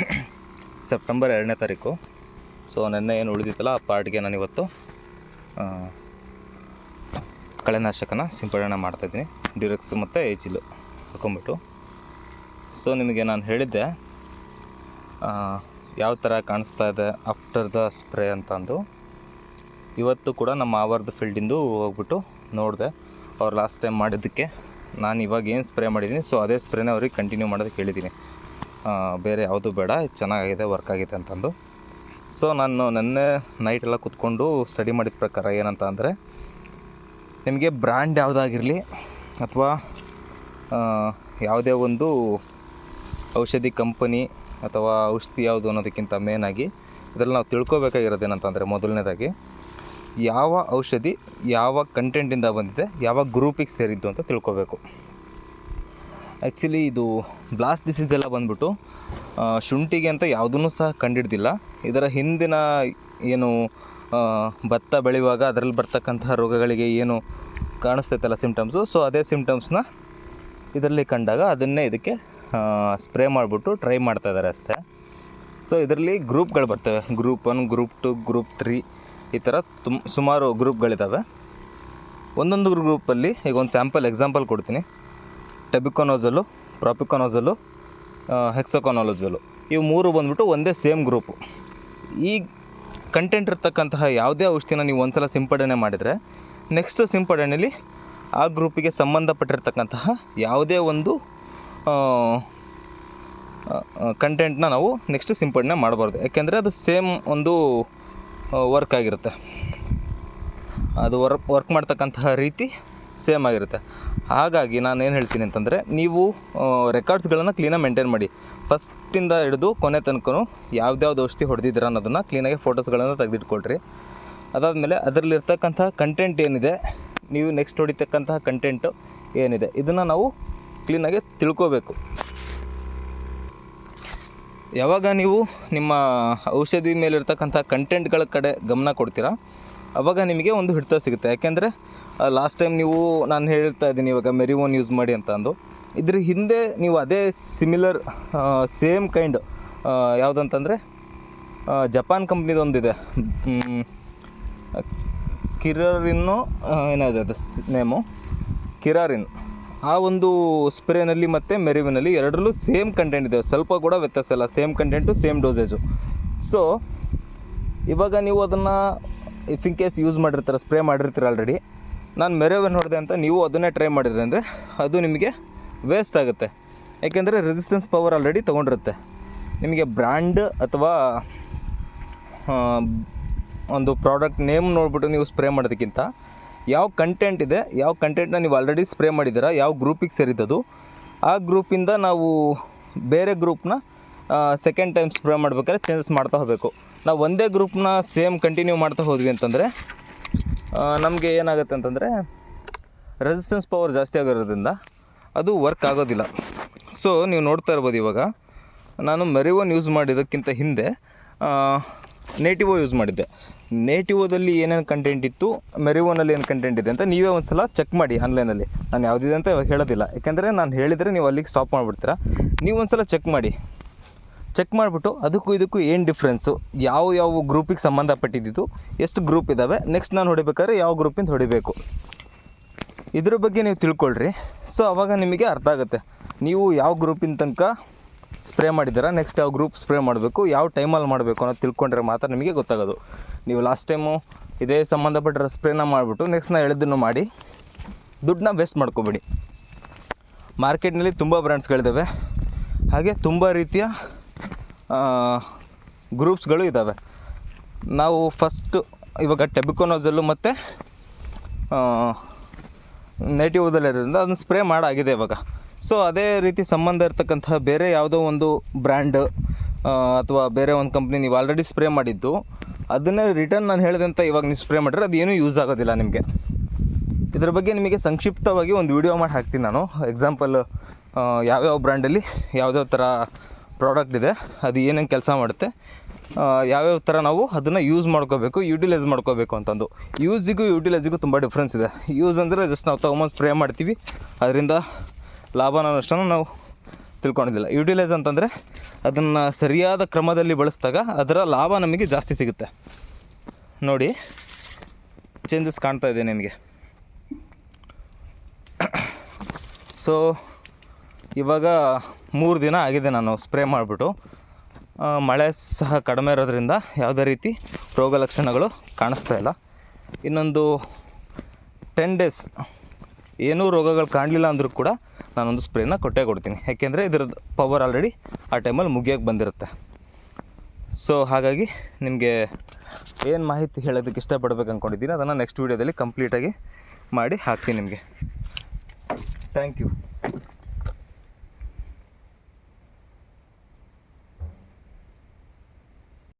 September ಎರಡನೇ ತಾರೀಕು. So ನೆನ್ನೆ ಏನು ಉಳಿದಿತ್ತಲ್ಲ ಆ ಪಾರ್ಟ್ಗೆ ನಾನು ಇವತ್ತು ಆ, ಕಳೆನಾಶಕನ ಸಿಂಪಡಣೆ ಮಾಡ್ತಾಯಿದ್ದೀನಿ ಡ್ಯೂರೆಕ್ಸ್ ಮತ್ತು ಏಜಿಲು ಹಾಕೊಂಬಿಟ್ಟು ಸೊ ನಿಮಗೆ ನಾನು ಹೇಳಿದ್ದೆ ಯಾವ ಥರ ಕಾಣಿಸ್ತಾ ಇದೆ ಆಫ್ಟರ್ ದ ಸ್ಪ್ರೇ ಅಂತಂದು ಇವತ್ತು ಕೂಡ ನಮ್ಮ ಆವರ್ದ ಫೀಲ್ಡಿಂದು ಹೋಗ್ಬಿಟ್ಟು ನೋಡಿದೆ. ಅವ್ರು ಲಾಸ್ಟ್ ಟೈಮ್ ಮಾಡಿದ್ದಕ್ಕೆ ನಾನು ಇವಾಗ ಏನು ಸ್ಪ್ರೇ ಮಾಡಿದ್ದೀನಿ ಸೊ ಅದೇ ಸ್ಪ್ರೇನೇ ಅವ್ರಿಗೆ ಕಂಟಿನ್ಯೂ ಮಾಡೋದಕ್ಕೆ ಹೇಳಿದ್ದೀನಿ. ಬೇರೆ ಯಾವುದು ಬೇಡ ಚೆನ್ನಾಗಿದೆ ವರ್ಕ್ ಆಗಿದೆ ಅಂತಂದು. ಸೊ ನಾನು ನೆನ್ನೆ ನೈಟ್ ಎಲ್ಲ ಕೂತ್ಕೊಂಡು ಸ್ಟಡಿ ಮಾಡಿದ ಪ್ರಕಾರ ಏನಂತ ಅಂದರೆ, ನಿಮಗೆ ಬ್ರ್ಯಾಂಡ್ ಯಾವುದಾಗಿರಲಿ ಅಥವಾ ಯಾವುದೇ ಒಂದು ಔಷಧಿ ಕಂಪನಿ ಅಥವಾ ಔಷಧಿ ಯಾವುದು ಅನ್ನೋದಕ್ಕಿಂತ ಮೇನಾಗಿ ಇದರಲ್ಲಿ ನಾವು ತಿಳ್ಕೊಬೇಕಾಗಿರೋದು ಏನಂತಂದರೆ ಮೊದಲನೇದಾಗಿ, ಯಾವ ಔಷಧಿ ಯಾವ ಕಂಟೆಂಟಿಂದ ಬಂದಿದೆ, ಯಾವ ಗ್ರೂಪಿಗೆ ಸೇರಿದ್ದು ಅಂತ ತಿಳ್ಕೊಬೇಕು. ಆ್ಯಕ್ಚುಲಿ ಇದು ಬ್ಲಾಸ್ಟ್ ಡಿಸೀಸ್ ಎಲ್ಲ ಬಂದ್ಬಿಟ್ಟು ಶುಂಠಿಗೆ ಅಂತ ಯಾವುದೂ ಸಹ ಕಂಡಿಡ್ದಿಲ್ಲ. ಇದರ ಹಿಂದಿನ ಏನು ಭತ್ತ ಬೆಳೆಯುವಾಗ ಅದರಲ್ಲಿ ಬರ್ತಕ್ಕಂತಹ ರೋಗಗಳಿಗೆ ಏನು ಕಾಣಿಸ್ತೈತಲ್ಲ ಸಿಮ್ಟಮ್ಸು ಸೊ ಅದೇ ಸಿಮ್ಟಮ್ಸ್ನ ಇದರಲ್ಲಿ ಕಂಡಾಗ ಅದನ್ನೇ ಇದಕ್ಕೆ ಸ್ಪ್ರೇ ಮಾಡಿಬಿಟ್ಟು ಟ್ರೈ ಮಾಡ್ತಾ ಇದ್ದಾರೆ ಅಷ್ಟೇ. ಸೊ ಇದರಲ್ಲಿ ಗ್ರೂಪ್ಗಳು ಬರ್ತವೆ. Group one group two group three ಈ ಥರ ತುಮ್, ಸುಮಾರು ಗ್ರೂಪ್ಗಳಿದ್ದಾವೆ ಒಂದೊಂದು ಗ್ರೂಪಲ್ಲಿ ಈಗ ಒಂದು ಸ್ಯಾಂಪಲ್ ಎಕ್ಸಾಂಪಲ್ ಕೊಡ್ತೀನಿ. ಟೆಬಿಕೊನೋಸಲು, ಪ್ರಾಪಿಕೊನೋಸಲು ಹೆಕ್ಸೊಕೊನೋಲೋಸಲು. ಇವು ಮೂರು ಬಂದ್ಬಿಟ್ಟು ಒಂದೇ ಸೇಮ್ ಗ್ರೂಪು. ಈ ಕಂಟೆಂಟ್ ಇರ್ತಕ್ಕಂತಹ ಯಾವುದೇ ಔಷಧಿನ ನೀವು ಒಂದ್ಸಲ ಸಿಂಪಡಣೆ ಮಾಡಿದರೆ, ನೆಕ್ಸ್ಟ್ ಸಿಂಪಡಣೆಯಲ್ಲಿ ಆ ಗ್ರೂಪಿಗೆ ಸಂಬಂಧಪಟ್ಟಿರ್ತಕ್ಕಂತಹ ಯಾವುದೇ ಒಂದು ಕಂಟೆಂಟ್ನ ನಾವು ನೆಕ್ಸ್ಟ್ ಸಿಂಪಡಣೆ ಮಾಡಬಾರ್ದು. ಯಾಕೆಂದರೆ ಅದು ಸೇಮ್ ಒಂದು ವರ್ಕ್ ಆಗಿರುತ್ತೆ. ಅದು ವರ್ಕ್ ವರ್ಕ್ ಮಾಡ್ತಕ್ಕಂತಹ ರೀತಿ ಸೇಮ್ ಆಗಿರುತ್ತೆ. ಹಾಗಾಗಿ ನಾನು ಏನು ಹೇಳ್ತೀನಿ ಅಂತಂದರೆ, ನೀವು ರೆಕಾರ್ಡ್ಸ್ಗಳನ್ನು ಕ್ಲೀನಾಗಿ ಮೇಂಟೈನ್ ಮಾಡಿ. ಫಸ್ಟಿಂದ ಹಿಡಿದು ಕೊನೆ ತನಕ ಯಾವ್ದ್ಯಾವ್ದು ಔಷಧಿ ಹೊಡೆದಿದ್ದೀರ ಅನ್ನೋದನ್ನು ಕ್ಲೀನಾಗಿ ಫೋಟೋಸ್ಗಳನ್ನು ತೆಗೆದಿಟ್ಕೊಳ್ರಿ. ಅದಾದಮೇಲೆ ಅದರಲ್ಲಿರ್ತಕ್ಕಂತಹ ಕಂಟೆಂಟ್ ಏನಿದೆ, ನೀವು ನೆಕ್ಸ್ಟ್ ಹೊಡಿತಕ್ಕಂತಹ ಕಂಟೆಂಟು ಏನಿದೆ, ಇದನ್ನು ನಾವು ಕ್ಲೀನಾಗಿ ತಿಳ್ಕೋಬೇಕು. ಯಾವಾಗ ನೀವು ನಿಮ್ಮ ಔಷಧಿ ಮೇಲಿರ್ತಕ್ಕಂಥ ಕಂಟೆಂಟ್ಗಳ ಕಡೆ ಗಮನ ಕೊಡ್ತೀರಾ, ಅವಾಗ ನಿಮಗೆ ಒಂದು ಹಿಡಿತ ಸಿಗುತ್ತೆ. ಯಾಕೆಂದರೆ ಲಾಸ್ಟ್ ಟೈಮ್ ನೀವು ನಾನು ಹೇಳ್ತಾ ಇದ್ದೀನಿ, ಇವಾಗ ಮೆರಿವೋನ್ ಯೂಸ್ ಮಾಡಿ ಅಂತ ಅಂದು. ಇದ್ರ ಹಿಂದೆ ನೀವು ಅದೇ ಸಿಮಿಲರ್ ಸೇಮ್ ಕೈಂಡ್ ಯಾವುದಂತಂದರೆ ಜಪಾನ್ ಕಂಪ್ನಿದೊಂದಿದೆ ಕಿರರಿನ್ನು ಏನಾದರೆ ಅದು ನೇಮು ಕಿರಾರಿನ್ ಆ ಒಂದು ಸ್ಪ್ರೇನಲ್ಲಿ ಮತ್ತು ಮೆರಿವಿನಲ್ಲಿ ಎರಡರಲ್ಲೂ ಸೇಮ್ ಕಂಟೆಂಟ್ ಇದೆ. ಸ್ವಲ್ಪ ಕೂಡ ವ್ಯತ್ಯಾಸ ಇಲ್ಲ. Same content same dosage so ಇವಾಗ ನೀವು ಅದನ್ನು ಇಫ್ ಇನ್ ಕೇಸ್ ಯೂಸ್ ಮಾಡಿರ್ತಾರೆ ಸ್ಪ್ರೇ ಮಾಡಿರ್ತೀರ ಆಲ್ರೆಡಿ ನಾನು ಮೆರವನ್ನು ಹೊಡೆದೆ ಅಂತ ನೀವು ಅದನ್ನೇ ಟ್ರೈ ಮಾಡಿದ್ರೆ ಅಂದರೆ ಅದು ನಿಮಗೆ ವೇಸ್ಟ್ ಆಗುತ್ತೆ. ಯಾಕೆಂದರೆ ರೆಸಿಸ್ಟೆನ್ಸ್ ಪವರ್ ಆಲ್ರೆಡಿ ತೊಗೊಂಡಿರುತ್ತೆ. ನಿಮಗೆ ಬ್ರ್ಯಾಂಡ್ ಅಥವಾ ಒಂದು ಪ್ರಾಡಕ್ಟ್ ನೇಮ್ ನೋಡಿಬಿಟ್ಟು ನೀವು ಸ್ಪ್ರೇ ಮಾಡೋದಕ್ಕಿಂತ ಯಾವ ಕಂಟೆಂಟ್ ಇದೆ, ಯಾವ ಕಂಟೆಂಟ್ನ ನೀವು ಆಲ್ರೆಡಿ ಸ್ಪ್ರೇ ಮಾಡಿದ್ದೀರಾ, ಯಾವ ಗ್ರೂಪಿಗೆ ಸೇರಿದ್ದದು, ಆ ಗ್ರೂಪಿಂದ ನಾವು ಬೇರೆ ಗ್ರೂಪ್ನ ಸೆಕೆಂಡ್ ಟೈಮ್ ಸ್ಪ್ರೇ ಮಾಡ್ಬೇಕಾದ್ರೆ ಚೇಂಜಸ್ ಮಾಡ್ತಾ ಹೋಗಬೇಕು. ನಾವು ಒಂದೇ ಗ್ರೂಪ್ನ ಸೇಮ್ ಕಂಟಿನ್ಯೂ ಮಾಡ್ತಾ ಹೋದ್ವಿ ಅಂತಂದರೆ ನಮಗೆ ಏನಾಗುತ್ತೆ ಅಂತಂದರೆ ರೆಸಿಸ್ಟೆನ್ಸ್ ಪವರ್ ಜಾಸ್ತಿ ಆಗಿರೋದ್ರಿಂದ ಅದು ವರ್ಕ್ ಆಗೋದಿಲ್ಲ. ಸೊ ನೀವು ನೋಡ್ತಾ ಇರ್ಬೋದು ಇವಾಗ, ನಾನು ಮೆರಿವೋನ್ ಯೂಸ್ ಮಾಡಿದ್ದಕ್ಕಿಂತ ಹಿಂದೆ ನೇಟಿವೋ ಯೂಸ್ ಮಾಡಿದ್ದೆ. ನೇಟಿವೋದಲ್ಲಿ ಏನೇನು ಕಂಟೆಂಟ್ ಇತ್ತು ಮೆರಿವೋನಲ್ಲಿ ಏನು ಕಂಟೆಂಟ್ ಇದೆ ಅಂತ ನೀವೇ ಒಂದು ಸಲ ಚೆಕ್ ಮಾಡಿ ಆನ್ಲೈನಲ್ಲಿ ನಾನು ಯಾವುದಿದೆ ಅಂತ ಹೇಳೋದಿಲ್ಲ. ಯಾಕೆಂದರೆ ನಾನು ಹೇಳಿದರೆ ನೀವು ಅಲ್ಲಿಗೆ ಸ್ಟಾಪ್ ಮಾಡಿಬಿಡ್ತೀರಾ. ನೀವು ಒಂದು ಸಲ ಚೆಕ್ ಮಾಡಿ. ಚೆಕ್ ಮಾಡಿಬಿಟ್ಟು ಅದಕ್ಕೂ ಇದಕ್ಕೂ ಏನು ಡಿಫ್ರೆನ್ಸು ಯಾವ ಯಾವ ಗ್ರೂಪಿಗೆ ಸಂಬಂಧಪಟ್ಟಿದ್ದು? ಎಷ್ಟು ಗ್ರೂಪ್ ಇದ್ದಾವೆ ನೆಕ್ಸ್ಟ್ ನಾನು ಹೊಡಿಬೇಕಾದ್ರೆ ಯಾವ ಗ್ರೂಪಿಂದ ಹೊಡಿಬೇಕು? ಇದ್ರ ಬಗ್ಗೆ ನೀವು ತಿಳ್ಕೊಳ್ರಿ. ಸೊ ಅವಾಗ ನಿಮಗೆ ಅರ್ಥ ಆಗುತ್ತೆ. ನೀವು ಯಾವ ಗ್ರೂಪಿನ ತನಕ ಸ್ಪ್ರೇ ಮಾಡಿದ್ದೀರಾ? ನೆಕ್ಸ್ಟ್ ಯಾವ ಗ್ರೂಪ್ ಸ್ಪ್ರೇ ಮಾಡಬೇಕು? ಯಾವ ಟೈಮಲ್ಲಿ ಮಾಡಬೇಕು ಅನ್ನೋದು ತಿಳ್ಕೊಂಡ್ರೆ ಮಾತ್ರ ನಿಮಗೆ ಗೊತ್ತಾಗೋದು. ನೀವು ಲಾಸ್ಟ್ ಟೈಮು ಇದೇ ಸಂಬಂಧಪಟ್ಟ ಸ್ಪ್ರೇನ ಮಾಡಿಬಿಟ್ಟು ನೆಕ್ಸ್ಟ್ ನಾ ಹೇಳಿದ್ದನ್ನು ಮಾಡಿ, ದುಡ್ಡನ್ನ ವೇಸ್ಟ್ ಮಾಡ್ಕೋಬೇಡಿ. ಮಾರ್ಕೆಟ್ನಲ್ಲಿ ತುಂಬ ಬ್ರ್ಯಾಂಡ್ಸ್ಗಳಿದ್ದಾವೆ ಹಾಗೆ ತುಂಬ ರೀತಿಯ ಗ್ರೂಪ್ಸ್ಗಳು ಇದ್ದಾವೆ ನಾವು ಫಸ್ಟು ಇವಾಗ ಟೆಬಿಕೋನೋಸಲ್ಲು ಮತ್ತು ನೇಟಿವ್ದಲ್ಲಿರೋದ್ರಿಂದ ಅದನ್ನು ಸ್ಪ್ರೇ ಮಾಡಾಗಿದೆ ಇವಾಗ. ಸೊ ಅದೇ ರೀತಿ ಸಂಬಂಧ ಇರತಕ್ಕಂತಹ ಬೇರೆ ಯಾವುದೋ ಒಂದು ಬ್ರ್ಯಾಂಡ್ ಅಥವಾ ಬೇರೆ ಒಂದು ಕಂಪ್ನಿ ನೀವು ಆಲ್ರೆಡಿ ಸ್ಪ್ರೇ ಮಾಡಿದ್ದು, ಅದನ್ನೇ ರಿಟರ್ನ್ ನಾನು ಹೇಳಿದಂಥ ಇವಾಗ ನೀವು ಸ್ಪ್ರೇ ಮಾಡಿದ್ರೆ ಅದು ಏನೂ ಯೂಸ್ ಆಗೋದಿಲ್ಲ ನಿಮಗೆ. ಇದ್ರ ಬಗ್ಗೆ ನಿಮಗೆ ಸಂಕ್ಷಿಪ್ತವಾಗಿ ಒಂದು ವಿಡಿಯೋ ಮಾಡಿ ಹಾಕ್ತೀನಿ ನಾನು. ಎಕ್ಸಾಂಪಲ್ ಯಾವ್ಯಾವ ಬ್ರ್ಯಾಂಡಲ್ಲಿ ಯಾವ್ಯಾವ ಥರ ಪ್ರಾಡಕ್ಟ್ ಇದೆ, ಅದು ಏನೇನು ಕೆಲಸ ಮಾಡುತ್ತೆ ಯಾವ್ಯಾವ ಥರ ನಾವು ಅದನ್ನು ಯೂಸ್ ಮಾಡ್ಕೋಬೇಕು ಯುಟಿಲೈಸ್ ಮಾಡ್ಕೋಬೇಕು ಅಂತಂದು. ಯೂಸಿಗೂ ಯುಟಿಲೈಸಿಗೂ ತುಂಬ ಡಿಫ್ರೆನ್ಸ್ ಇದೆ. ಯೂಸ್ ಅಂದರೆ ಜಸ್ಟ್ ನಾವು ತೊಗೊಂಬಂದು ಸ್ಪ್ರೇ ಮಾಡ್ತೀವಿ, ಅದರಿಂದ ಲಾಭನ ನಷ್ಟನ ನಾವು ತಿಳ್ಕೊಂಡಿದ್ದಿಲ್ಲ ಯುಟಿಲೈಸ್ ಅಂತಂದರೆ ಅದನ್ನು ಸರಿಯಾದ ಕ್ರಮದಲ್ಲಿ ಬಳಸಿದಾಗ ಅದರ ಲಾಭ ನಮಗೆ ಜಾಸ್ತಿ ಸಿಗುತ್ತೆ. ನೋಡಿ ಚೇಂಜಸ್ ಕಾಣ್ತಾ ಇದೆ ನಿಮಗೆ. ಸೊ ಇವಾಗ ಮೂರು ದಿನ ಆಗಿದೆ ನಾನು ಸ್ಪ್ರೇ ಮಾಡಿಬಿಟ್ಟು. ಮಳೆ ಸಹ ಕಡಿಮೆ ಇರೋದ್ರಿಂದ ಯಾವುದೇ ರೀತಿ ರೋಗ ಲಕ್ಷಣಗಳು ಕಾಣಿಸ್ತಾ ಇಲ್ಲ. ಇನ್ನೊಂದು ಟೆನ್ ಡೇಸ್ ಏನೂ ರೋಗಗಳು ಕಾಣಲಿಲ್ಲ ಅಂದರೂ ಕೂಡ ನಾನೊಂದು ಸ್ಪ್ರೇನ ಕೊಟ್ಟೇ ಕೊಡ್ತೀನಿ. ಯಾಕೆಂದರೆ ಇದ್ರದ್ದು ಪವರ್ ಆಲ್ರೆಡಿ ಆ ಟೈಮಲ್ಲಿ ಮುಗಿಯೋಕ್ಕೆ ಬಂದಿರುತ್ತೆ. ಸೊ ಹಾಗಾಗಿ ನಿಮಗೆ ಏನು ಮಾಹಿತಿ ಹೇಳೋದಕ್ಕೆ ಇಷ್ಟಪಡ್ಬೇಕು ಅಂದ್ಕೊಂಡಿದ್ದೀನಿ ಅದನ್ನು ನೆಕ್ಸ್ಟ್ ವೀಡಿಯೋದಲ್ಲಿ ಕಂಪ್ಲೀಟಾಗಿ ಮಾಡಿ ಹಾಕ್ತೀನಿ ನಿಮಗೆ. Thank you